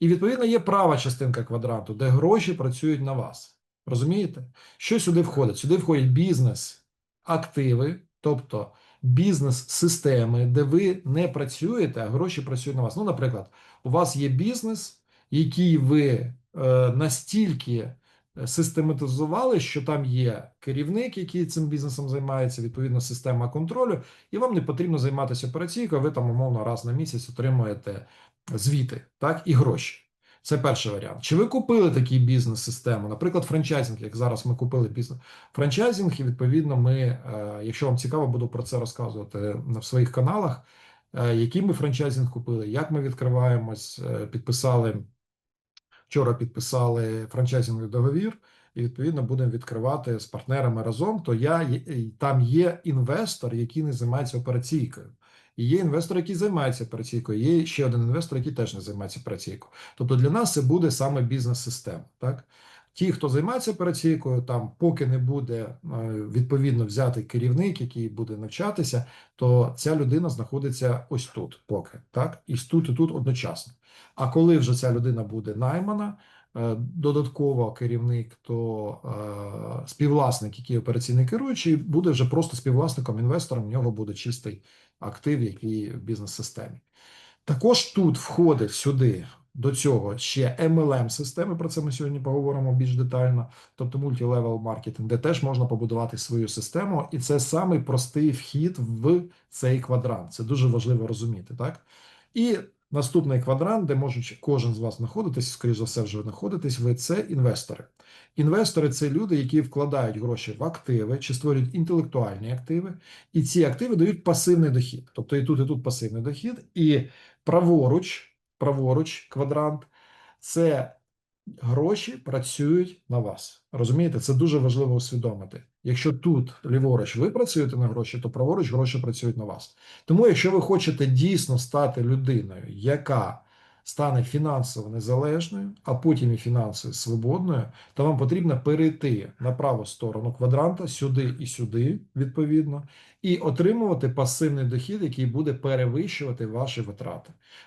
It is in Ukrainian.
І відповідно є права частинка квадранту, де гроші працюють на вас. Розумієте? Що сюди входить? Сюди входять бізнес, активи, тобто бізнес-системи, де ви не працюєте, а гроші працюють на вас. Ну, наприклад, у вас є бізнес, який ви е, настільки е, систематизували, що там є керівник, який цим бізнесом займається, відповідно, система контролю, і вам не потрібно займатися операційкою, ви там умовно раз на місяць отримуєте звіти, так, і гроші. Це перший варіант. Чи ви купили такий бізнес-систему? Наприклад, франчайзинг, як зараз ми купили бізнес. Франчайзинг, і відповідно, ми, е, якщо вам цікаво, буду про це розказувати на своїх каналах, е, який ми франчайзинг купили, як ми відкриваємось, е, підписали вчора підписали франчайзинговий договір, і відповідно будемо відкривати з партнерами разом. То я там є інвестор, який не займається операційкою. І є інвестор, який займається операційкою. Є ще один інвестор, який теж не займається операційкою. Тобто для нас це буде саме бізнес-система. Так, ті, хто займається операційкою, там поки не буде е, відповідно взятий керівник, який буде навчатися, то ця людина знаходиться ось тут, поки так, і тут і тут одночасно. А коли вже ця людина буде наймана, додатково керівник, то е, співвласник, який операційний керуючий, буде вже просто співвласником, інвестором. В нього буде чистий актив, який в бізнес-системі. Також тут входить сюди до цього ще MLM системи. Про це ми сьогодні поговоримо більш детально. Тобто мультилевел маркетинг, де теж можна побудувати свою систему, і це самий простий вхід в цей квадрант. Це дуже важливо розуміти, так? І наступний квадрант, де можуть кожен з вас знаходитись, скоріш за все, вже знаходитесь, ви це інвестори. Інвестори це люди, які вкладають гроші в активи чи створюють інтелектуальні активи, і ці активи дають пасивний дохід. Тобто і тут, і тут пасивний дохід, і праворуч, праворуч квадрант це гроші працюють на вас. Розумієте, це дуже важливо усвідомити. Якщо тут ліворуч ви працюєте на гроші, то праворуч гроші працюють на вас. Тому, якщо ви хочете дійсно стати людиною, яка стане фінансово незалежною, а потім і фінансово свободною, то вам потрібно перейти на праву сторону квадранта сюди і сюди, відповідно, і отримувати пасивний дохід, який буде перевищувати ваші витрати.